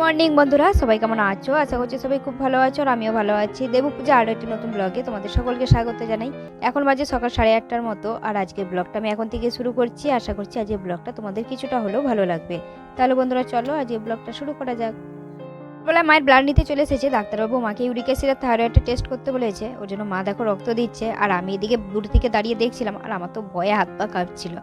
Morning বন্ধুরা, সবাই কেমন আছো? আশা করছি সবাই খুব ভালো আছো আর আমিও ভালো আছি। দেবু পূজা আরও একটি নতুন ব্লগে তোমাদের সকলকে স্বাগত জানাই। এখন বাজে সকাল সাড়ে আটটার মতো আর আজকের ব্লগটা আমি এখন থেকে শুরু করছি। আশা করছি আজকের ব্লগটা তোমাদের কিছুটা হলেও ভালো লাগবে। তাহলে বন্ধুরা চলো আজকের ব্লগটা শুরু করা যাক। বলে মায়ের ব্লাড নিতে চলে এসেছে, ডাক্তারবাবু মাকে ইউরিক অ্যাসিড আর থাইরয়েডটা টেস্ট করতে বলেছে। ওর জন্য মা দেখো রক্ত দিচ্ছে। আর আমি এদিকে দূর থেকে দাঁড়িয়ে দেখছিলাম আর আমার তো ভয়ে হাত পা কাঁপছিল।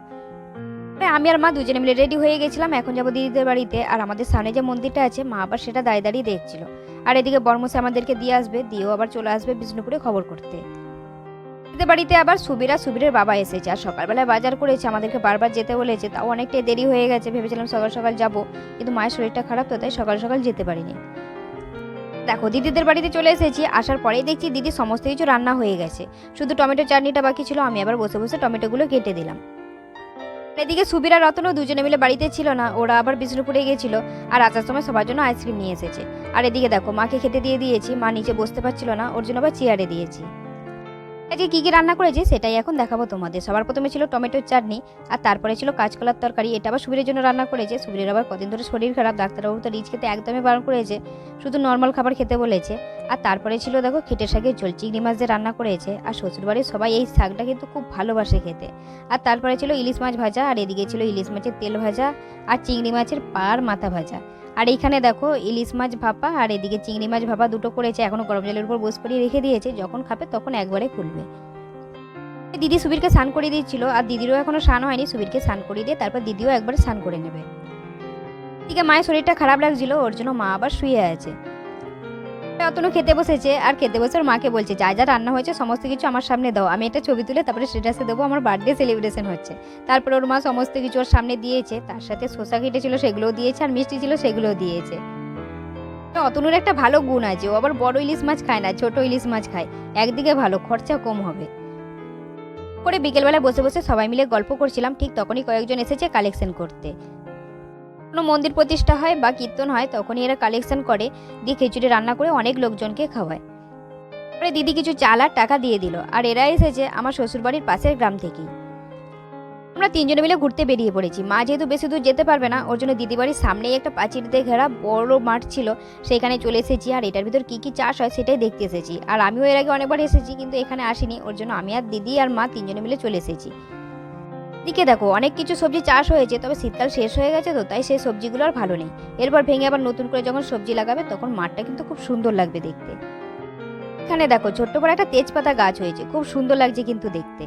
আমি আর মা দুজনে মিলে রেডি হয়ে গেছিলাম, এখন যাব দিদিদের বাড়িতে। আর আমাদের সামনে যে মন্দিরটা আছে, মা আবার সেটা দাঁড়িয়ে দাঁড়িয়ে দেখছিল। আর এদিকে বর্মসে আমাদেরকে দিয়ে আসবে, দিয়েও আবার চলে আসবে বিষ্ণুপুরে খবর করতে। দিদিদের বাড়িতে আবার সুবিরা, সুবিরের বাবা এসেছে। আর সকালবেলায় বাজার করেছে, আমাদেরকে বারবার যেতে বলেছে। তাও অনেকটাই দেরি হয়ে গেছে, ভেবেছিলাম সকাল সকাল যাব। কিন্তু মায়ের শরীরটা খারাপ তো, তাই সকাল সকাল যেতে পারিনি। দেখো, দিদিদের বাড়িতে চলে এসেছি। আসার পরেই দেখছি দিদি সমস্ত কিছু রান্না হয়ে গেছে। শুধু টমেটো চাটনিটা বাকি ছিল, আমি আবার বসে বসে টমেটোগুলো কেটে দিলাম। এদিকে সুবিরা, রতনও দুজনে মিলে বাড়িতে ছিল না, ওরা আবার বিষ্ণুপুরে গিয়েছিল আর আসার সময় সবার জন্য আইসক্রিম নিয়ে এসেছে। আর এদিকে দেখো, মাকে খেতে দিয়ে দিয়েছি, মা নিচে বসতে পারছিল না, ওর জন্য আবার চেয়ারে দিয়েছি। আজকে কী কী রান্না করেছি সেটাই এখন দেখাবো তোমাদের। সবার প্রথমে ছিল টমেটোর চাটনি, আর তারপরে ছিল কাঁচকলার তরকারি। এটা আবার সুবিরের জন্য রান্না করেছে। সুবিরের আবার কদিন ধরে শরীর খারাপ, ডাক্তারবাবু তো রিচ খেতে একদমই বারণ করেছে, শুধু নর্মাল খাবার খেতে বলেছে। আর তারপরে ছিল দেখো খেটে শাকের ঝোল, চিংড়ি মাছ দিয়ে রান্না করেছে। আর শ্বশুরবাড়ির সবাই এই শাকটা কিন্তু খুব ভালোবাসে খেতে। আর তারপরে ছিল ইলিশ মাছ ভাজা, আর এদিকে ছিল ইলিশ মাছের তেল ভাজা, আর চিংড়ি মাছের পার মাথা ভাজা। আর এইখানে দেখো ইলিশ মাছ ভাপা, আর এদিকে চিংড়ি মাছ ভাপা দুটো করেছে এখনও গরম জলের উপর বস করিয়ে রেখে দিয়েছে। যখন খাবে তখন একবারে খুলবে। দিদি সুবীরকে স্নান করিয়ে দিচ্ছিল আর দিদিরও এখনও স্নান হয়নি। সুবীরকে স্নান করিয়ে দিয়ে তারপর দিদিও একবার স্নান করে নেবে। এদিকে মায়ের শরীরটা খারাপ লাগছিল, ওর জন্য মা আবার শুয়ে আছে। অতনু খেতে বসেছে, আর খেতে বসে ওর মাকে বলছে, যা যা রান্না হয়েছে, সমস্ত কিছু আমার সামনে দাও। আমি এটা ছবি তুলে তারপরে স্টেটাসে দেবো, আমার বার্থডে সেলিব্রেশন হচ্ছে। তারপরে ওর মা সমস্ত কিছু ওর সামনে দিয়েছে, তার সাথে শসা কেটে ছিল, সেগুলোও দিয়েছে, আর মিষ্টি ছিল, সেগুলোও দিয়েছে। অতনুর একটা ভালো গুণ আছে, ও আবার বড় ইলিশ মাছ খায় না, ছোট ইলিশ মাছ খায়। একদিকে ভালো, খরচা কম হবে। করে বিকেলবেলা বসে বসে সবাই মিলে গল্প করছিলাম, ঠিক তখনই কয়েকজন এসেছে কালেকশন করতে। কোনো মন্দির প্রতিষ্ঠা হয় বা কীর্তন হয়, তখনই এরা কালেকশন করে, দিয়ে খিচুড়ি রান্না করে অনেক লোকজনকে খাওয়ায়। পরে দিদি কিছু চাল আর টাকা দিয়ে দিল, আর এরা এসেছে আমার শ্বশুরবাড়ির পাশের গ্রাম থেকেই। আমরা তিনজনে মিলে ঘুরতে বেরিয়ে পড়েছি। মা যেহেতু বেশি দূর যেতে পারবে না, ওর জন্য দিদি বাড়ির সামনেই একটা পাঁচিল দিয়ে ঘেরা বড় মাঠ ছিল, সেখানে চলে এসেছি, আর এটার ভিতর কী কী চাষ হয় সেটাই দেখতে এসেছি। আর আমিও এর আগে অনেকবার এসেছি, কিন্তু এখানে আসিনি, ওর জন্য আমি আর দিদি আর মা তিনজনে মিলে চলে এসেছি। দিকে দেখো, অনেক কিছু সবজি চাষ হয়েছে, তবে শীতকাল শেষ হয়ে গেছে তো, তাই সেই সবজিগুলো আর ভালো নেই। এরপর ভেঙে আবার নতুন করে যখন সবজি লাগাবে, তখন মাঠটা কিন্তু খুব সুন্দর লাগবে দেখতে। এখানে দেখো, ছোট্ট বড় একটা তেজপাতা গাছ হয়েছে, খুব সুন্দর লাগছে কিন্তু দেখতে।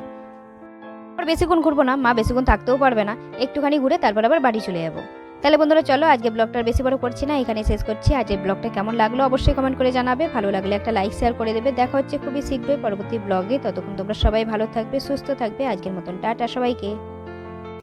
আর বেশিক্ষণ ঘুরবো না, মা বেশিক্ষণ থাকতেও পারবে না, একটুখানি ঘুরে তারপর আবার বাড়ি চলে যাব। তাহলে বন্ধুরা চলো আজকে ব্লগটা বেশি বড় করছি না এখানে শেষ করছি। আজকের ব্লগটা কেমন লাগল অবশ্যই কমেন্ট করে জানাবে, ভালো লাগলে একটা লাইক শেয়ার করে দেবে। দেখা হচ্ছে খুবই শিখবে পরবর্তী ব্লগে ততক্ষণ তোমরা সবাই ভালো থাকবে, সুস্থ থাকবে। আজকের মতন টাটা সবাইকে।